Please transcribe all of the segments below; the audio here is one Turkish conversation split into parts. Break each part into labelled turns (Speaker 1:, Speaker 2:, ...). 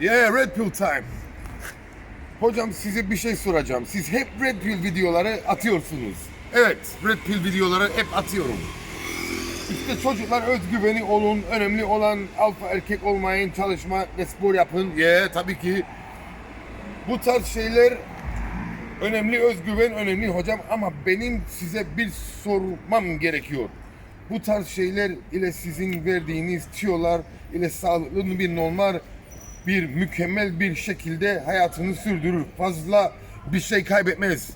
Speaker 1: Yeah, Red Pill time. Hocam size bir şey soracağım. Siz hep Red Pill videoları atıyorsunuz. Evet, Red Pill videoları hep atıyorum. İşte çocuklar özgüveni olun, önemli olan alfa erkek olmayın, çalışma ve spor yapın. Yeah, tabii ki. Bu tarz şeyler önemli, özgüven önemli hocam ama benim size bir sormam gerekiyor. Bu tarz şeyler ile sizin verdiğiniz tiyolar ile sağlıklı bir normal bir mükemmel bir şekilde hayatını sürdürür. Fazla bir şey kaybetmez.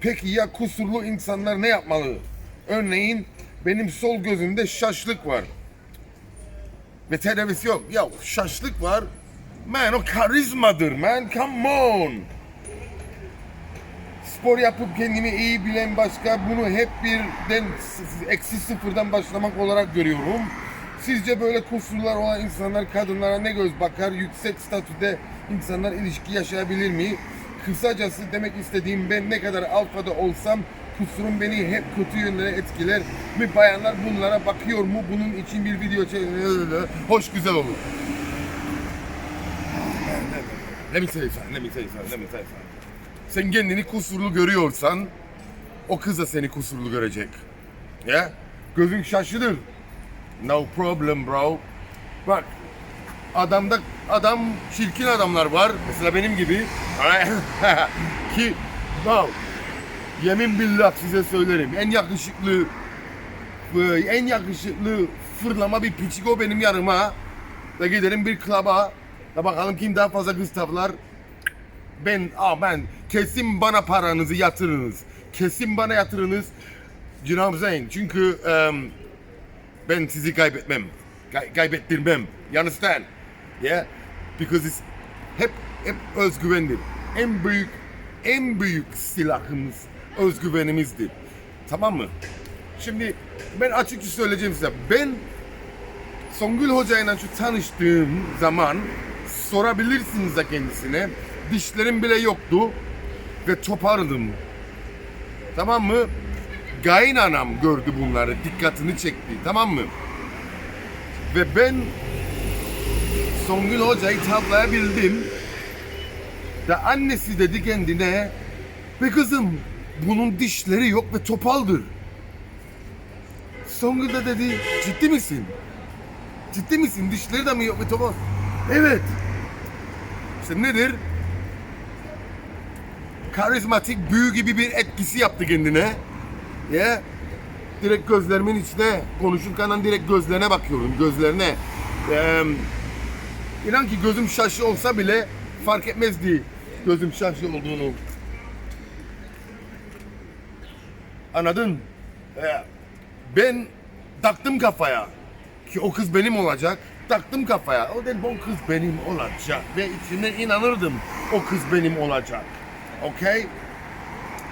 Speaker 1: Peki ya kusurlu insanlar ne yapmalı? Örneğin benim sol gözümde şaşlık var. Ve tedavisi yok. Ya şaşlık var. Man o karizmadır man. Come on. Spor yapıp kendimi iyi bilen başka bunu hep birden eksi sıfırdan başlamak olarak görüyorum. Sizce böyle kusurlar olan insanlar kadınlara ne göz bakar? Yüksek statüde insanlar ilişki yaşayabilir mi? Kısacası demek istediğim ben ne kadar alfada olsam kusurum beni hep kötü yönlere etkiler mi? Bayanlar bunlara bakıyor mu? Bunun için bir video çek- hoş güzel olur. Let me you something, let me you something, let. Sen kendini kusurlu görüyorsan o kız da seni kusurlu görecek. Ya? Gözün şaşırır. No problem bro. Bak adamda adam çirkin adamlar var. Mesela benim gibi. Ki no. Yemin billah size söylerim. En yakışıklı en yakışıklı fırlama bir piçik o benim yanıma. Da giderim bir klaba. Da bakalım kim daha fazla kız tavlar. Ben, aa ben kesin bana paranızı yatırınız. Kesin bana yatırınız. Saying? Çünkü em, ben sizi kaybetmem. Kay- kaybettirmem. You understand? Yeah? Because it's hep hep özgüvendir. En büyük en büyük silahımız özgüvenimizdir. Tamam mı? Şimdi ben açıkça söyleyeceğim size. Ben Songül Hoca'yla şu tanıştığım zaman sorabilirsiniz de kendisine. Dişlerim bile yoktu ve topardım. Tamam mı? Gaynanam gördü bunları, dikkatini çekti. Tamam mı? Ve ben Songül Hoca'yı tavlayabildim. Da annesi dedi kendine ve kızım bunun dişleri yok ve topaldır. Songül de dedi ciddi misin? Ciddi misin? Dişleri de mi yok ve topal? Evet. İşte nedir? Karizmatik büyü gibi bir etkisi yaptı kendine. Ya direkt gözlerimin içine konuşurken direkt gözlerine bakıyorum gözlerine. Ee, inan ki gözüm şaşı olsa bile fark etmezdi gözüm şaşı olduğunu. Anladın? Ee, ben taktım kafaya ki o kız benim olacak. Taktım kafaya. O dedim o kız benim olacak ve içine inanırdım o kız benim olacak. Okay?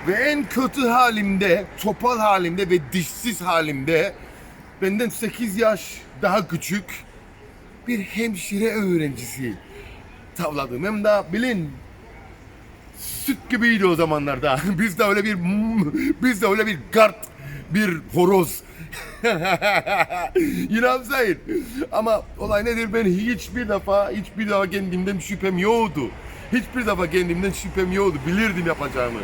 Speaker 1: Ve en kötü halimde, topal halimde ve dişsiz halimde benden 8 yaş daha küçük bir hemşire öğrencisi tavladım. Hem de bilin süt gibiydi o zamanlarda. Biz de öyle bir biz de öyle bir gart bir horoz. I'm saying? Ama olay nedir? Ben hiçbir defa, hiçbir defa kendimden şüphem yoktu. Hiçbir defa kendimden şüphem yoktu. Bilirdim yapacağımı.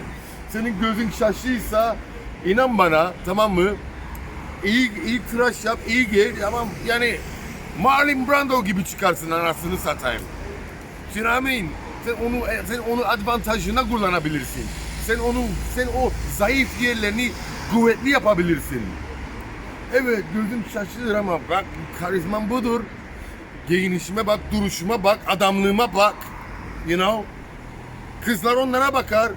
Speaker 1: Senin gözün şaşıysa inan bana tamam mı? İyi, iyi tıraş yap, iyi giy ama yani Marlon Brando gibi çıkarsın anasını satayım. Mean? Sen onu sen onu avantajına kullanabilirsin. Sen onu sen o zayıf yerlerini kuvvetli yapabilirsin. Evet gözüm şaşırır ama bak karizmam budur. Giyinişime bak, duruşuma bak, adamlığıma bak. You know? Kızlar onlara bakar.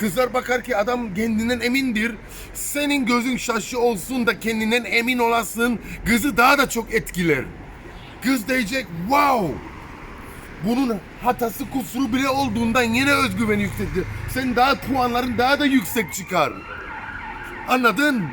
Speaker 1: Kızlar bakar ki adam kendinden emindir. Senin gözün şaşı olsun da kendinden emin olasın. Kızı daha da çok etkiler. Kız diyecek wow. Bunun hatası kusuru bile olduğundan yine özgüveni yüksektir. Sen daha puanların daha da yüksek çıkar. Anladın?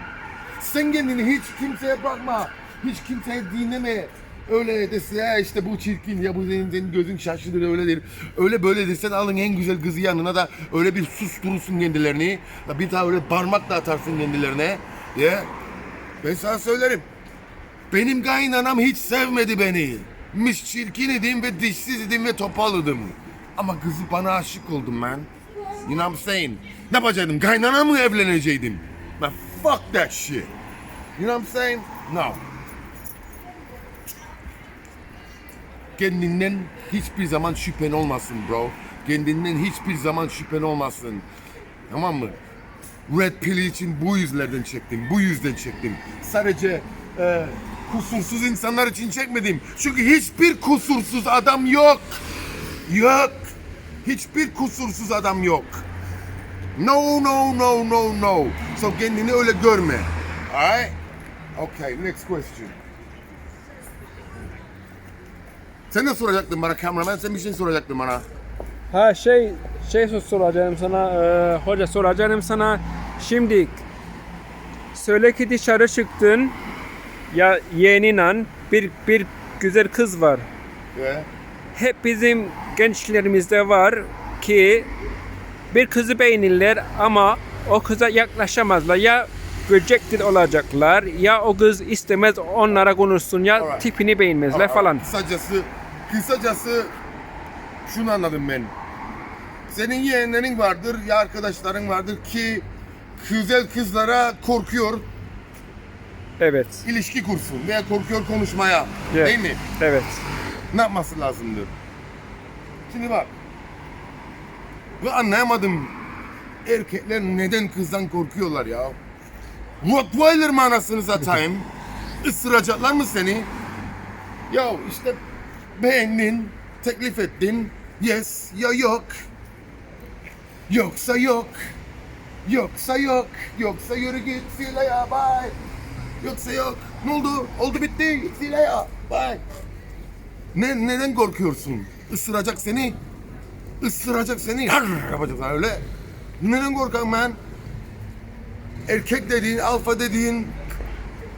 Speaker 1: Sen kendini hiç kimseye bakma. Hiç kimseye dinleme. Öyle dese ya işte bu çirkin ya bu senin, senin gözün şaşırır öyledir. Öyle böyle desen alın en güzel kızı yanına da öyle bir susturursun kendilerini. Bir daha öyle parmakla atarsın kendilerine. Ya ben sana söylerim. Benim kaynanam hiç sevmedi beni. Mis çirkin idim ve dişsiz idim ve topalıdım. Ama kızı bana aşık oldum man. You know what I'm saying? Ne yapacaktım? Kaynana mı evlenecektim? Man fuck that shit. You know what I'm saying? No. Kendinden hiçbir zaman şüphen olmasın bro. Kendinden hiçbir zaman şüphen olmasın. Tamam mı? Red Pill için bu yüzlerden çektim. Bu yüzden çektim. Sadece e, kusursuz insanlar için çekmedim. Çünkü hiçbir kusursuz adam yok. Yok. Hiçbir kusursuz adam yok. No, no, no, no, no. So kendini öyle görme. Alright? Okay, next question. Sen ne soracaktın bana kameraman? Sen bir şey soracaktın bana.
Speaker 2: Ha şey şey sor- soracağım sana e, hoca soracağım sana şimdi söyle ki dışarı çıktın ya yeğeninle bir bir güzel kız var.
Speaker 1: Yeah.
Speaker 2: Hep bizim gençlerimizde var ki bir kızı beğenirler ama o kıza yaklaşamazlar ya rejected olacaklar ya o kız istemez onlara konuşsun ya
Speaker 1: Alright.
Speaker 2: tipini beğenmezler falan.
Speaker 1: Kısacası, kısacası şunu anladım ben. Senin yeğenlerin vardır, ya arkadaşların vardır ki güzel kızlara korkuyor
Speaker 2: Evet.
Speaker 1: ilişki kursun veya korkuyor konuşmaya.
Speaker 2: Yeah.
Speaker 1: Değil mi?
Speaker 2: Evet.
Speaker 1: Ne yapması lazımdır? Şimdi bak. Ve anlayamadım. Erkekler neden kızdan korkuyorlar ya? Rottweiler mı anasını satayım? Isıracaklar mı seni? Ya işte beğendin, teklif ettin. Yes ya yok. Yoksa yok. Yoksa yok. Yoksa yürü git. Later. Bye. Yoksa yok. Ne oldu? Oldu bitti. You later. Bye. Ne, neden korkuyorsun? Isıracak seni. Isıracak seni. Har yapacak sana öyle. Neden korkan ben? Erkek dediğin, alfa dediğin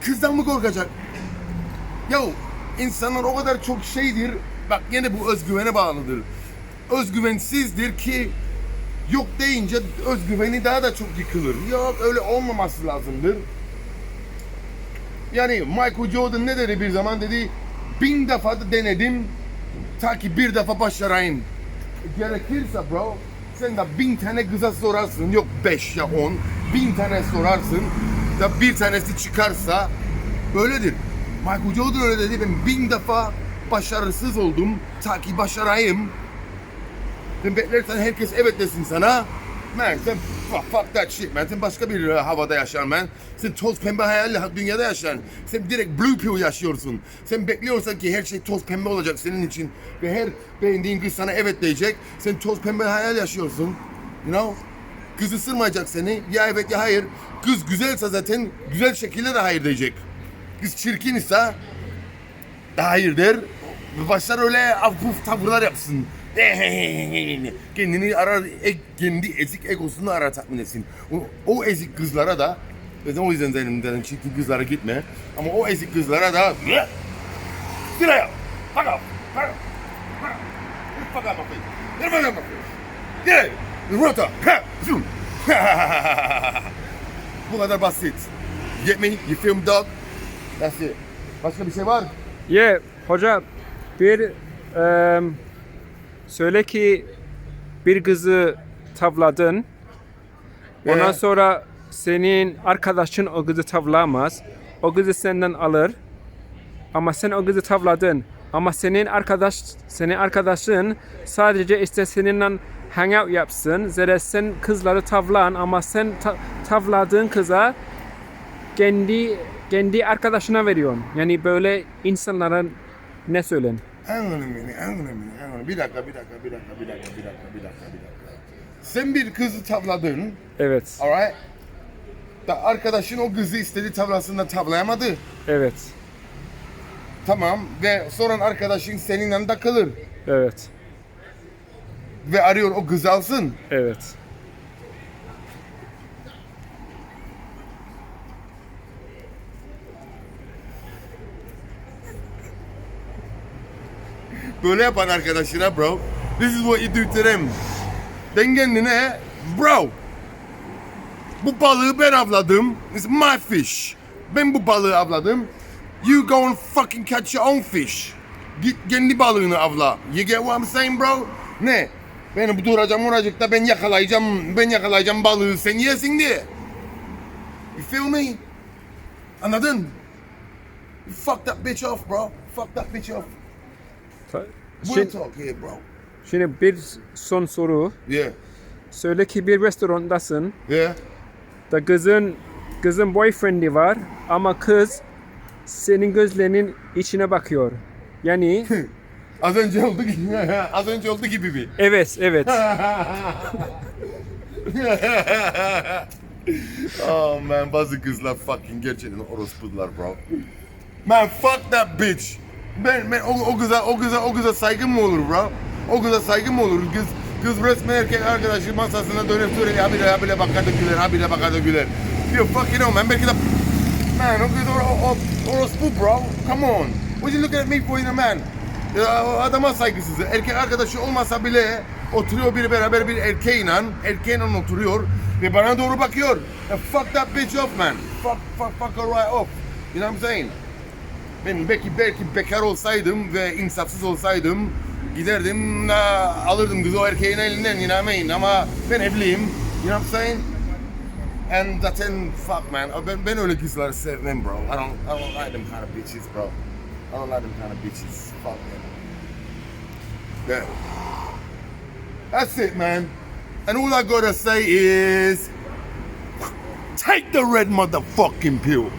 Speaker 1: kızdan mı korkacak? Ya insanlar o kadar çok şeydir. Bak yine bu özgüvene bağlıdır. Özgüvensizdir ki yok deyince özgüveni daha da çok yıkılır. Yok öyle olmaması lazımdır. Yani Michael Jordan ne dedi bir zaman dedi bin defa da denedim ta ki bir defa başarayım. Gerekirse bro sen de bin tane kıza sorarsın yok beş ya on bin tane sorarsın da bir tanesi çıkarsa böyledir. Michael Jordan öyle dedi ben bin defa başarısız oldum ta ki başarayım. Sen beklersen herkes evet desin sana. Sen fuck, fuck that shit man. Sen başka bir e, havada yaşar man. Sen toz pembe hayalle dünyada yaşar. Sen direkt blue pill yaşıyorsun. Sen bekliyorsan ki her şey toz pembe olacak senin için. Ve her beğendiğin kız sana evet diyecek. Sen toz pembe hayal yaşıyorsun. You know? Kız ısırmayacak seni. Ya evet ya hayır. Kız güzelse zaten güzel şekilde de hayır diyecek. Kız çirkin ise hayır der. Başlar öyle afuf tavırlar yapsın. Kendini arar, kendi ezik egosunu arar tatmin etsin. O, o ezik kızlara da, o yüzden dedim, dedim çirkin kızlara gitme. Ama o ezik kızlara da, off, fuck off, fuck off, fuck off my face, get fuck off my face, get rota. Bu kadar basit. Get me, you feel me dog? That's it. Başka bir şey var?
Speaker 2: Ye hoca bir em, söyle ki bir kızı tavladın. Ondan
Speaker 1: Ee?
Speaker 2: sonra senin arkadaşın o kızı tavlamaz. O kızı senden alır. Ama sen o kızı tavladın. Ama senin arkadaş senin arkadaşın sadece işte seninle hangout yapsın. Zere sen kızları tavlan ama sen ta- tavladığın kıza kendi kendi arkadaşına veriyorsun. Yani böyle insanlara ne söylen?
Speaker 1: Anladım beni, anladım beni, anladım. Bir dakika, bir dakika, bir dakika, bir dakika, bir dakika, bir dakika, bir dakika. Sen bir kızı tavladın,
Speaker 2: Evet.
Speaker 1: alright? Da arkadaşın o kızı istedi tavlasında tavlayamadı.
Speaker 2: Evet.
Speaker 1: Tamam ve sonra arkadaşın seninle takılır.
Speaker 2: Evet.
Speaker 1: Ve arıyor o kızı alsın.
Speaker 2: Evet.
Speaker 1: Böyle yapan arkadaşına bro. This is what you do to them. Den kendine bro. Bu balığı ben avladım. It's my fish. Ben bu balığı avladım. You go and fucking catch your own fish. Git kendi balığını avla. You get what I'm saying bro? Ne? Beni duracağım oracıkta ben yakalayacağım, ben yakalayacağım balığı sen yesin diye. You feel me? Anladın? You fuck that bitch off bro. Fuck that bitch off.
Speaker 2: Ta- Şimdi,
Speaker 1: talk here bro.
Speaker 2: şimdi bir son soru.
Speaker 1: Yeah.
Speaker 2: Söyle ki bir restorandasın.
Speaker 1: Yeah.
Speaker 2: Da kızın kızın boyfriend'i var ama kız senin gözlerinin içine bakıyor. Yani
Speaker 1: Az önce oldu gibi. Az önce oldu gibi mi?
Speaker 2: evet evet.
Speaker 1: oh man bazı kızlar fucking gerçekten orospular bro. Man fuck that bitch. Ben, ben o, o kıza o kıza o kıza saygım mı olur bro? O kıza saygım mı olur? Kız kız resmen erkek arkadaşı masasına dönüp duruyor. Habire habire bakar da güler, habire bakar da güler. You know man belki de Man o kız o, o, orospu bro. Come on. What you looking at me for you man? Ya, adama saygısız. Erkek arkadaşı olmasa bile oturuyor biri beraber bir erkeğinle, erkeğinle oturuyor ve bana doğru bakıyor. Ya, fuck that bitch off man. Fuck, fuck, fuck her right off. You know what I'm saying? Ben belki belki bekar olsaydım ve insafsız olsaydım giderdim alırdım kızı o erkeğin elinden you know what I mean? Ama ben evliyim. You know what I'm saying? And zaten fuck man. Ben, ben öyle kızları sevmem bro. I don't, I don't like them kind of bitches bro. I don't like them kind of bitches. Fuck man. Yeah. That's it man. And all I gotta say is take the red motherfucking pill.